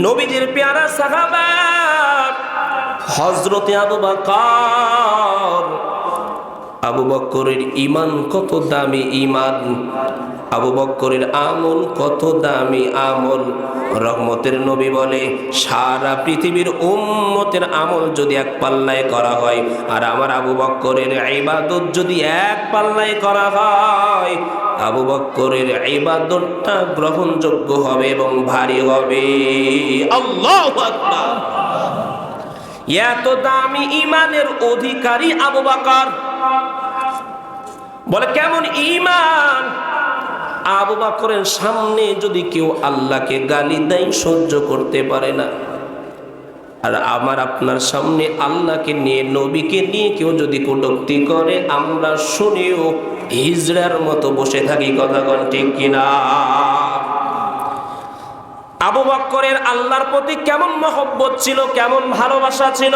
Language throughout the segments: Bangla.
নবীজির পেয়ারা সাহাবা হজরতে আবু বাকর আবু বকরের ইমান কত দামি ইমান আবু বক্করের আমল কত দামি আমল। রহমতের নবী বলে, সারা পৃথিবীর উম্মতের আমল যদি এক পাল্লায় করা হয়, আর আমার আবু বক্করের ইবাদত যদি এক পাল্লায় করা হয়, আবু বক্করের ইবাদতটা গ্রহণযোগ্য হবে এবং ভারী হবে। আল্লাহ এত দামি ইমানের অধিকারী আবু বকর বলে, কেমন ইমান আবু বকরের সামনে যদি কেউ আল্লাহকে গালি দেয়, সহ্য করতে পারে না। আর আমার আপনার সামনে আল্লাহকে নিয়ে, নবীকে নিয়ে কেউ যদি কটুক্তি করে, আমরা শুনেও হিজড়ার মতো বসে থাকি, কথা কন ঠিক কিনা? আবু বক্করের আল্লাহর প্রতি কেমন মহব্বত ছিল, কেমন ভালোবাসা ছিল?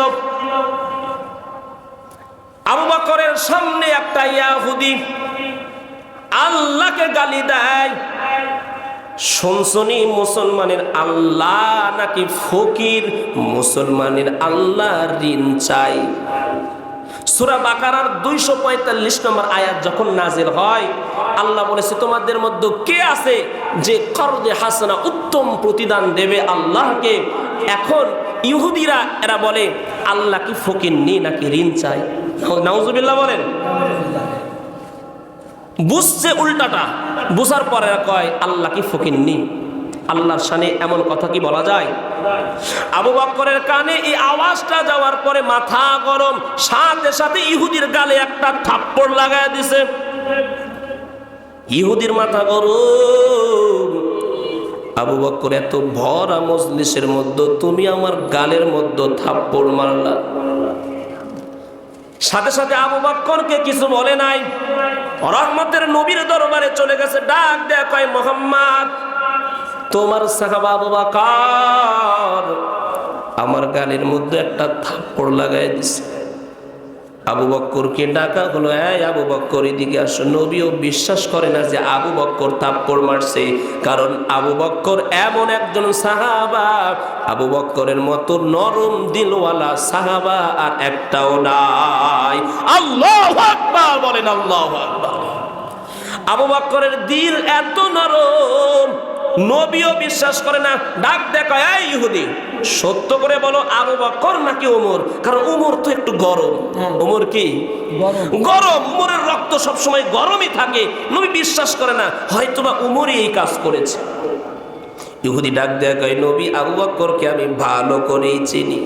আবু বক্করের সামনে একটা ইয়াহুদি আল্লাহকে গালি দেয়। শুনছনি মুসলমানের আল্লাহ নাকি ফকির? মুসলমানের আল্লাহ ঋণ চাই। সুরা বাকারার দুইশো পঁয়তাল্লিশ নম্বর আয়াত যখন নাজিল হয়, আল্লাহ বলেছে, তোমাদের মধ্যে কে আছে যে করদে হাসানা উত্তম প্রতিদান দেবে আল্লাহকে? এখন ইহুদিরা, এরা বলে, আল্লাহ কি ফকির নি নাকি ঋণ চাই? নাউজুবিল্লাহ বলেন। বুঝছে উল্টাটা, বুঝার পরে কয়, আল্লাহ কি ফকির নি? আল্লাহর সানে এমন কথা কি বলা যায়? আবু বক্করের কানে এই আওয়াজটা যাওয়ার পরে মাথা গরম, সাথে সাথে ইহুদির গালে একটা থাপ্পড় লাগায় দিছে। ইহুদির মাথা গরম। আবু বক্কর, এত ভরা মজলিসের মধ্যে তুমি আমার গালের মধ্যে থাপ্পড় মারলা। সাথে সাথে আবু বাক্করকে কিছু বলে নাই। রহমতের নবীর দরবারে চলে গেছে, ডাক দেয়া কয়, মোহাম্মদ, তোমার সাহাবা আবু বাক্কর আমার গালের মধ্যে একটা থাপ্পড় লাগাই দিছে। আবু বক্করকে ডাকা হলো, এই আবু বক্কর, এদিকে আসো। নবীও বিশ্বাস করে না যে আবু বক্কর থাপ্পড় মারছে, কারণ আবু বক্কর এমন একজন সাহাবা। আবু বক্করের মতো নরম দিলওয়ালা সাহাবা আর একটাও নাই। আল্লাহ আকবার, বলেন আল্লাহ আকবার। আবু বক্করের দিল এত নরম নবীও বিশ্বাস করে না ডাক দেখো এই ইহুদি সত্য করে বলো আবু বকর নাকি ওমর কারণ ওমর তো একটু গরম। ওমর কি? গরম। উমরের রক্ত সবসময় গরমই থাকে। নবী বিশ্বাস করে না হয়তো বা উমরই এই কাজ করেছে। ইহুদি ডাক দেয়া কয় নবী আবু বক্করকে আমি ভালো করেই চিনি।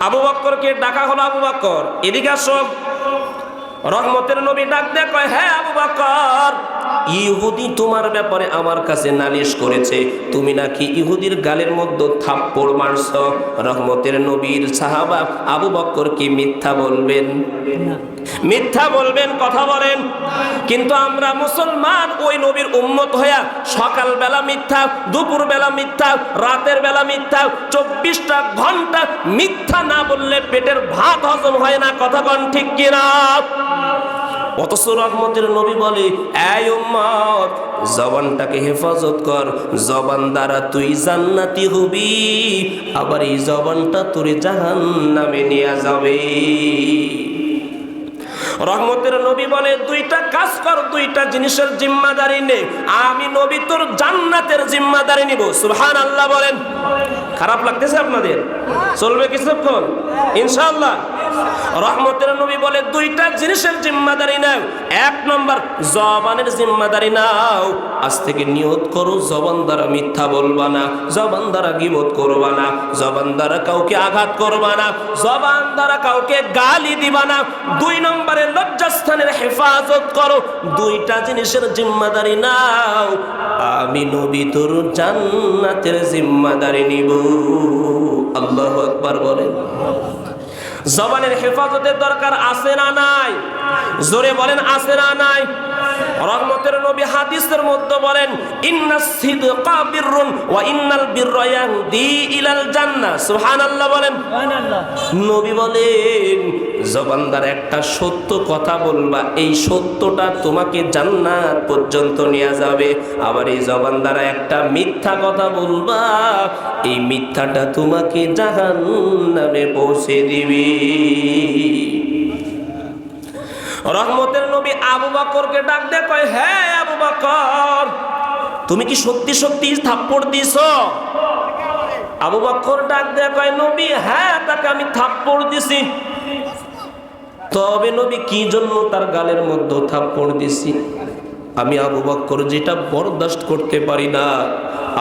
আবু বক্করকে ডাকা হলো আবু বক্কর। এদিকে আসো। রহমতের নবী ডাক দেয়া কয় হ্যাঁ আবু বক্কর। ইহুদি তোমার ব্যাপারে আমার কাছে নালিশ করেছে। তুমি নাকি ইহুদির গালের মধ্যে থাপ্পড় মারছ? রহমতের নবীর সাহাবা আবু বক্কর কি মিথ্যা বলবেন। মিথ্যা বলবেন কথা বলেন। কিন্তু আমরা মুসলমান ওই নবীর উম্মত হইয়া সকাল বেলা মিথ্যা দুপুর বেলা মিথ্যা রাতের বেলা মিথ্যা চব্বিশটা ঘণ্টা মিথ্যা না বললে পেটের ভাত হজম হয় না কথা কন ঠিক কিনা? অথচ রহমতের নবী বলে, এই জবানটাকে হেফাজত কর। জবান দ্বারা তুই জান্নাতি হবি, আবার এই জবানটা তোরে জাহান নামে নিয়ে যাবে। রহমতের নবী বলে, দুইটা কাজ কর, দুইটা জিনিসের জিম্মাদারি নে। আমি নবী তোর জান্নাতের জিম্মাদারি নিব। সুবহান আল্লাহ বলেন। খারাপ লাগতেছে আপনাদের? চলবে কিছুক্ষণ? ইনশাআল্লাহ। রহমতের নবী বলে, দুইটা জিনিসের জিম্মাদারি নাও। এক নম্বর, জবানের জিম্মাদারি নাও। আজ থেকে নিয়ত করো, জবান দ্বারা মিথ্যা বলবা না, জবান দ্বারা গিবত করবা না, জবান দ্বারা কাউকে আঘাত করবা না, জবান দ্বারা কাউকে গালি দিবা না। দুই নম্বরে, লজ্জাস্থানের হেফাজত করো। দুইটা জিনিসের জিম্মাদারি নাও। আমি নবী তোর জান্নাতের জিম্মাদারি নিব। জবানের হেফাজতের দরকার আছে না নাই? জোরে বলেন আছে না নাই? রহমতের নবী হাদিসের মধ্যে বলেন ইন্নাস সিদকা বিররুন ওয়া ইন্নাল বিররা ইয়াহদি ইলাল জান্নাহ। সুবহানাল্লাহ বলেন। সুবহানাল্লাহ। নবী বলেন জবানদার একটা সত্য কথা বলবা, এই সত্যটা তোমাকে জান্নাত পর্যন্ত নিয়ে যাবে। আবার এই জবানদারা একটা মিথ্যা কথা বলবা, এই মিথ্যাটা তোমাকে জাহান্নামে পৌঁছে দিবে। রহমতের নবী আবু বকরকে ডাক দে কয় হ্যাঁ আবু বকর, তুমি কি সত্যি সত্যি থাপ্পড় দিছ আবু বকর ডাক দে কয়, নবী হ্যাঁ তাকে আমি থাপ্পড় দিছি। তবে নবী কি জন্য তার গালের মধ্যে থাপ্পড় দিছি আমি আবু বকর যেটা বরদাস্ত করতে পারি না।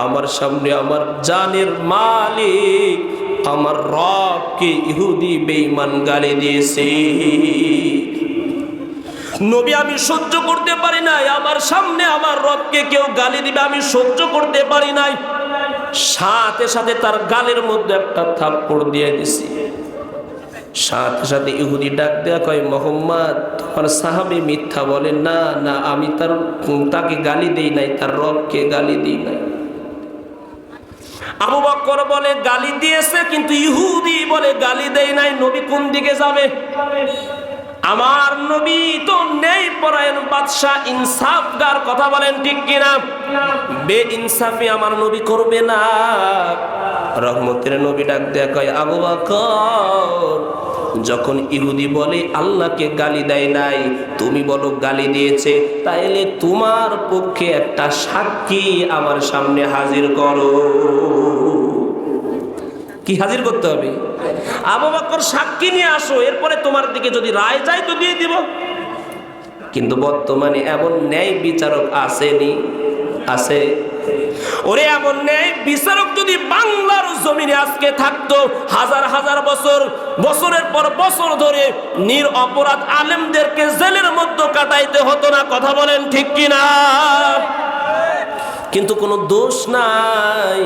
আমার সামনে আমার জানের মালিক, আমার রবকে ইহুদি বেঈমান গালি দিয়েছে। নবী, আমি সহ্য করতে পারি নাই। আমার সামনে আমার রবকে কেউ গালি দিবে, আমি সহ্য করতে পারি নাই। সাথে সাথে তার গালের মধ্যে একটা থাপ্পড় দিয়ে দিছি সাথে সাথে ইহুদি ডাক দেয়া কয়, মোহাম্মদ, তোমার সাহাবে মিথ্যা বলে, না না, আমি তার, তাকে গালি দিই নাই, তার রবকে গালি দিই নাই। আবু বক্কর বলে, গালি দিয়েছে, কিন্তু ইহুদি বলে গালি দেয় নাই, নবী কোন দিকে যাবে? আমার নবী তো নেই পরায়ণ বাদশাহ, ইনসাফগার, কথা বলেন ঠিক কিনা? বে ইনসাফি আমার নবী করবে না। রহমতের নবী ডাক দেয়া কয়, আবু বকর, যখন ইহুদি বলে, আল্লাহকে গালি দেয় নাই, তুমি বলো গালি দিয়েছে, তাইলে তোমার পক্ষে একটা সাক্ষী আমার সামনে হাজির করো। কি হাজির করতে হবে? আবু বকর সাক্ষী নিয়ে আসো, এরপরে তোমার দিকে যদি রায় যায় তো দিয়ে দিব। কিন্তু বর্তমানে এমন ন্যায় বিচারক আসেনি, আছে। ওরে, এমন ন্যায় বিচারক যদি বাংলার জমিনে আজকে থাকতো, হাজার হাজার বছর, বছরের পর বছর ধরে নির অপরাধ আলেমদেরকে জেলের মধ্যে কাটাইতে হতো না, কথা বলেন ঠিক কিনা? কিন্তু কোনো দোষ নাই।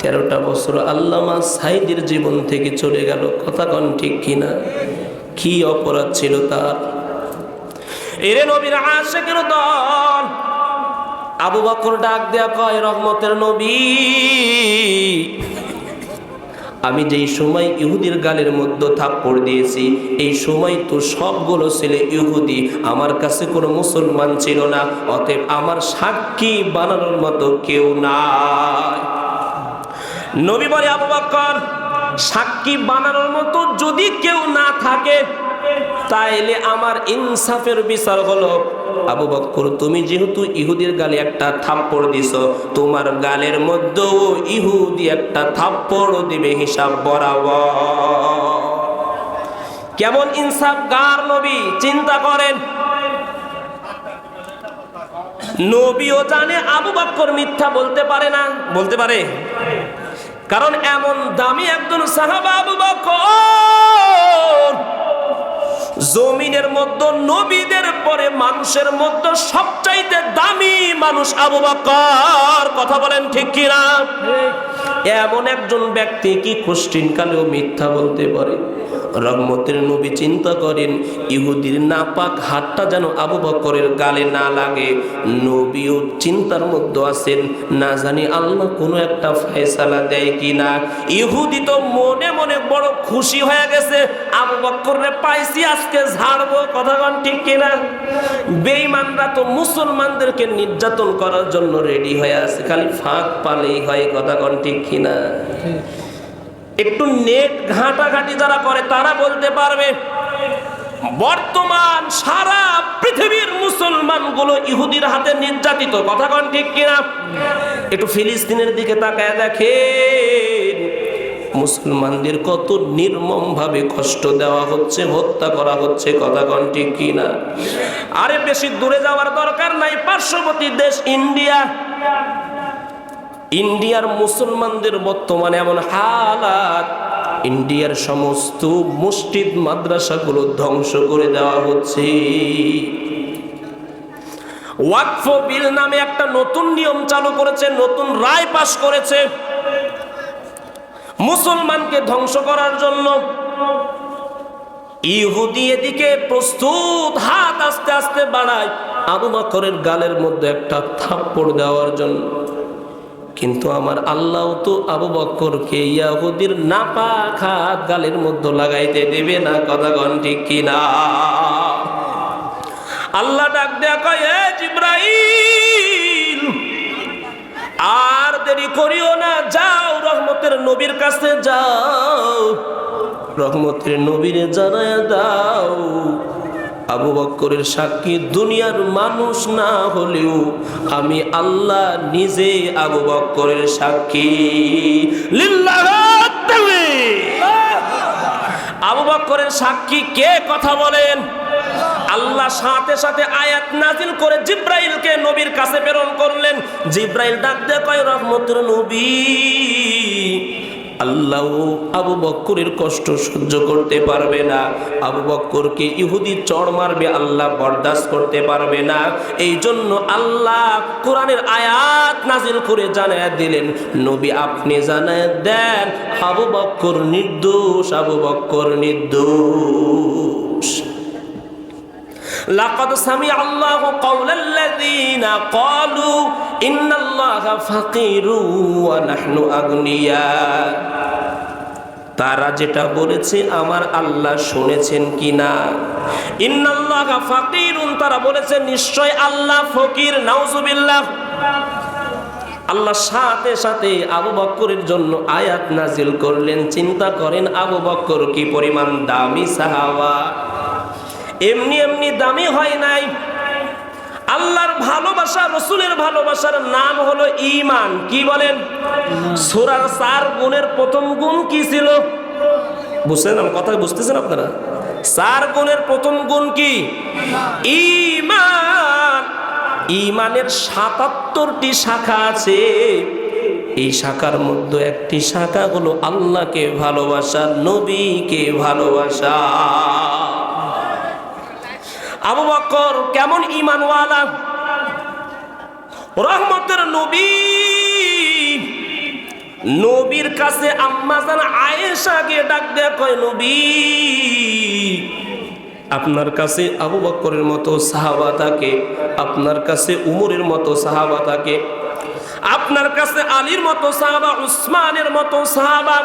তেরোটা বছর আল্লামা সাইদের জীবন থেকে চলে গেল। কথা কন ঠিক কিনা? কি অপরাধ ছিল তার? এরে নবীর আশেকের দল, আবু বকর ডাক দেয়া কয়, রহমতের নবী, আমি যেই সময় ইহুদির গালের মধ্যে থাপ্পড় দিয়েছি, এই সময় তো সবগুলো ছেলে ইহুদি, আমার কাছে কোনো মুসলমান ছিল না, অতএব আমার সাক্ষী বানানোর মতো কেউ নাই। নবী বলে, আবু বকর সাক্ষী বানানোর মতো যদি কেউ না থাকে, তাইলে আমার ইনসাফের বিচার হলো। আবু বক্কর, তুমি যেহেতু ইহুদির গালে একটা থাপ্পড় দিছ, তোমার গালের মধ্যেও ইহুদি একটা থাপ্পড় দিবে হিসাব বরাবর। কেমন ইনসাফ গার নবী, চিন্তা করেন। নবীও জানে, আবু বক্কর মিথ্যা বলতে পারে না। বলতে পারে? কারণ এমন দামি একজন সাহাবা আবু জমিনের মধ্যে, নবীদের পরে, মানুষের মধ্যে সবচাইতে দামি মানুষ আবু বকর। কথা বলেন ঠিক কিনা? এমন একজন ব্যক্তি কি কোশ্চিন কালেও মিথ্যা বলতে পারে? রহমতের নবী চিন্তা করেন, ইহুদির নাপাক হাতটা যেন আবু বকরের গালে না লাগে। নবীও চিন্তার মধ্যে আছেন, না জানি আল্লাহ কোনো একটা ফয়সালা দেয় কি না ইহুদি তো মনে মনে বড় খুশি হয়ে গেছে, আবু বকরে পাইছি, আজকে ঝাড়বো কথাগণ ঠিক কিনা? বেঈমানরা তো মুসলমানদেরকে নির্যাতন করার জন্য রেডি হয়ে আছে, খালি ফাঁক পালেই হয় কথাগণ ঠিক কিনা? একটু নেট ঘাটাঘাটি যারা করে, তারা বলতে পারবে, বর্তমান সারা পৃথিবীর মুসলমানগুলো ইহুদির হাতে নির্যাতিত। কথা কন ঠিক কিনা? একটু ফিলিস্তিনের দিকে তাকায় দেখেন, মুসলমানদের কত নির্মম ভাবে কষ্ট দেওয়া হচ্ছে, হত্যা করা হচ্ছে, কথা কন ঠিক কিনা? আরে বেশি দূরে যাওয়ার দরকার নাই, পার্শ্ববর্তী দেশ ইন্ডিয়া ইন্ডিয়ার মুসলমানদের বর্তমানে এমন হালাত, ইন্ডিয়ার সমস্ত মসজিদ, মাদ্রাসাগুলো ধ্বংস করে দেওয়া হচ্ছে। ওয়াকফ বিল নামে একটা নতুন নিয়ম চালু করেছে, নতুন রায় পাশ করেছে। মুসলমানকে ধ্বংস করার জন্য ইহুদি এদিকে প্রস্তুত, হাত আস্তে আস্তে বাড়ায়, আবু বকরের গালের মধ্যে একটা থাপ্পড় দেওয়ার জন্য। কিন্তু আমার আল্লাহ তো আবু বক্করকে ইয়াহুদির নাপা খাত গালের মধ্যে লাগাইতে দেবে না, কথা গণ ঠিক কিনা? আল্লাহ ডাক কয়, "এ আর দেরি করিও না, যাও রহমতের নবীর কাছে যাও, রহমতের নবীরে জানায় দাও। আবু বক্করের সাক্ষী, দুনিয়ার মানুষ না হলেও আমি আল্লাহ নিজে আবু বক্করের সাক্ষী। আবু বক্করের সাক্ষী কে কথা বলেন? আল্লাহ সাথে সাথে আয়াত নাজিল করে জিব্রাইলকে নবীর কাছে প্রেরণ করলেন। জিব্রাইল ডাক দিয়ে, কয় রহমতের নবী। আল্লাহ আবু বক্করের কষ্ট সহ্য করতে পারবে না। আবু বক্করকে ইহুদি চড় মারবে, আল্লাহ বরদাস্ত করতে পারবে না। এই জন্য আল্লাহ কোরআনের আয়াত নাজিল করে জানায় দিলেন, নবী আপনি জানায় দেন, আবু বক্কর নির্দোষ, আবু বক্কর নির্দোষ। লাকাদ সামি আল্লাহু কাওলাল্লাযীনা ক্বালু, ইন্নাল্লাহা ফাকীরু ওয়া নাহনু আগনিয়া। তারা যেটা বলেছে আমার আল্লাহ শুনেছেন কি না ইন্নাল্লাহা ফাকিরুন, তারা বলেছে নিশ্চয় আল্লাহ ফকির, নাউজুবিল্লাহ। আল্লাহ সাথে সাথে আবু বক্করের জন্য আয়াত নাজিল করলেন। চিন্তা করেন, আবু বক্কর কি পরিমাণ দামি সাহাবা? এমনি এমনি দামি হয় নাই। আল্লাহর ভালোবাসা, রসুলের ভালোবাসার নাম হলো ইমান কি বলেন? সুরার চার গুণের প্রথম গুণ কি ছিল? বুঝছেন আমার কথা বুঝতেছেন আপনারা? চার গুণের প্রথম গুণ কি? ইমান ইমানের সাতাত্তরটি শাখা আছে। এই শাখার মধ্যে একটি শাখা হলো আল্লাহকে ভালোবাসা, নবীকে ভালোবাসা। আবু বকর কেমন ইমানওয়ালা রহমতের নবী। নবীর কাছে আম্মাজান আয়েশাকে ডাক দেয়া, কয়, নবী, আপনার কাছে আবু বক্করের মতো সাহাবা থাকে, আপনার কাছে উমরের মতো সাহাবা থাকে, আপনার কাছে আলীর মতো সাহাবা, উসমানের মতো সাহাবা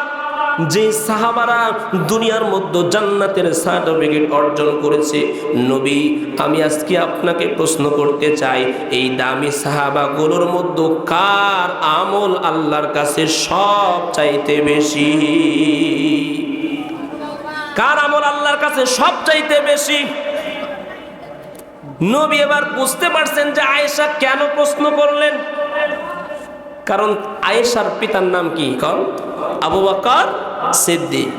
যে সাহাবারা দুনিয়ার মধ্যে জান্নাতের সার্টিফিকেট অর্জন করেছে, নবী, আমি আজকে আপনাকে প্রশ্ন করতে চাই, এই দামি সাহাবাগুলোর মধ্যে কার আমল আল্লাহর কাছে সব চাইতে বেশি? কার আমল আল্লাহর কাছে সব চাইতে বেশি? নবী এবার বুঝতে পারছেন যে আয়েশা কেন প্রশ্ন করলেন? কারণ আয়েশার পিতার নাম কি? কন? আবু বকর সিদ্দিক।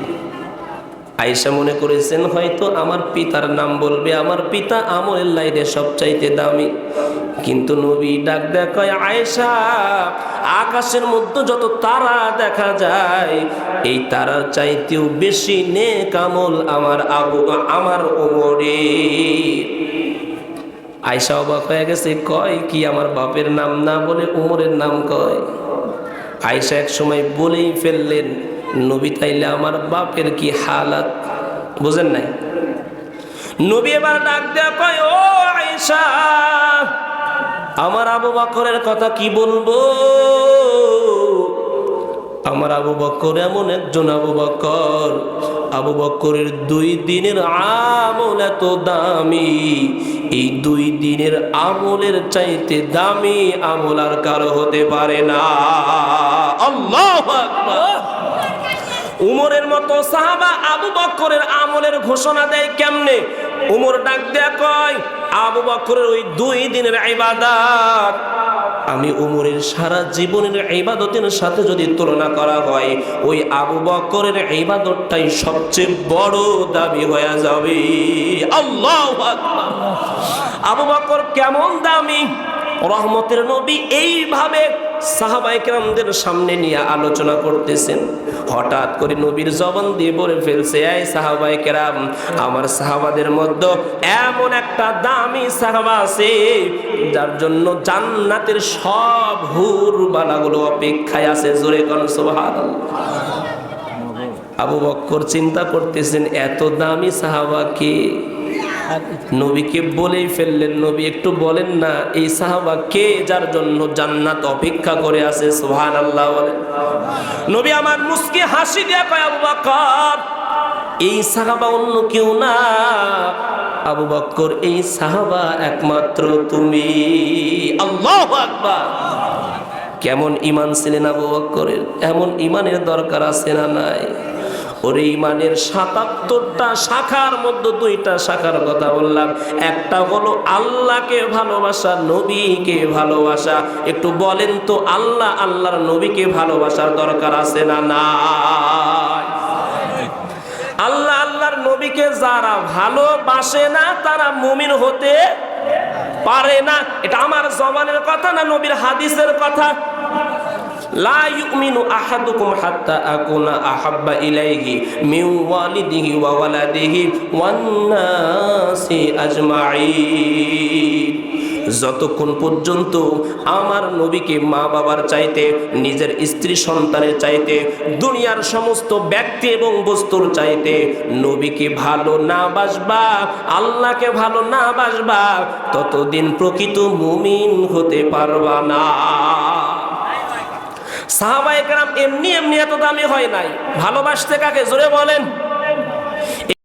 আয়েশা মনে করেছেন, হয়তো আমার পিতার নাম বলবে, আমার পিতা আমলের লাইনে সবচাইতে দামি। কিন্তু নবী ডাক দেখায়, আয়েশা, আকাশের মধ্যে যত তারা দেখা যায়, এই তারার চাইতেও বেশি নেক আমল আমার আবু, আমার ওমরে আয়সা অবাক হয়ে গেছে, কয় কি আমার বাপের নাম না বলে উমরের নাম কয়? আয়সা এক সময় বলেই ফেললেন, নবী তাইলে আমার বাপের কি হালাত? বুঝেন নাই? নবী এবার ডাক দেয়া কয়, ও আয়সা আমার আবু বাকরের কথা কি বলব? আমার আবু বকর এমন একজন আবু বক্কর আবু বক্করের দুই দিনের আমল এত দামি। এই দুই দিনের আমলের চাইতে দামি আমল আর কারও হতে পারে না। আল্লাহ উমরের মতো সাহাবা আবু বক্করের আমলের ঘোষণা দেয় কেমনে? উমর ডাক দেয়া কয়, আবু বক্করের ওই দুই দিনের ইবাদত। আমি উমরের সারা জীবনের ইবাদতের সাথে যদি তুলনা করা হয়, ওই আবু বকরের ইবাদতটাই সবচেয়ে বড় দাবি হয়ে যাবে। আল্লাহ আবু বকর কেমন দামি? রহমতের নবী এইভাবে সাহাবাইকরামদের সামনে নিয়ে আলোচনা করতেছেন। হঠাৎ করে নবীর জবান দিয়ে বলে ফেলছে, এই সাহাবাইকেরাম আমার সাহাবাদের মধ্যে এমন একটা দামি সাহাবা আছে, যার জন্য জান্নাতের সব হুর বালাগুলো অপেক্ষায় আছে। জোরে কোন, সুবহানাল্লাহ। আবু বক্কর চিন্তা করতেছেন, এত দামি সাহাবা কে? নবীকে বলেই ফেললেন, নবী, একটু বলেন না, এই সাহাবা কে যার জন্য জান্নাত অপেক্ষা করে আছে? সুহান আল্লাহ বলেন। নবী আমার মুস্কি হাসি দিয়া কয়, আবু বকর, এই সাহাবা অন্য কেউ না? আবু বক্কর এই সাহাবা একমাত্র তুমি। আল্লাহ আকবার। কেমন ইমান ছিলেন আবু বক্করের এমন ইমানের দরকার আছে না নাই? ওরে ইমানের সাতাত্তরটা শাখার মধ্যে দুইটা শাখার কথা বললাম। একটা হলো আল্লাহকে ভালোবাসা, নবীকে ভালোবাসা। একটু বলেন তো, আল্লাহ আল্লাহর নবীকে ভালোবাসার দরকার আছে না নাই? আল্লাহ আল্লাহর নবীকে যারা ভালোবাসে না, তারা মুমিন হতে পারে না। এটা আমার জবানের কথা না নবীর হাদিসের কথা? হাত্তা আহাব্বা যতক্ষণ পর্যন্ত আমার নবীকে মা বাবার চাইতে, নিজের স্ত্রী সন্তানের চাইতে, দুনিয়ার সমস্ত ব্যক্তি এবং বস্তুর চাইতে নবীকে ভালো না বাসবা, আল্লাহকে ভালো না বাসবা, ততদিন প্রকৃত মুমিন হতে পারবা না। সাহাবা একরাম এমনি এমনি এত দামি হয় নাই। ভালোবাসতে কাকে? জোরে বলেন।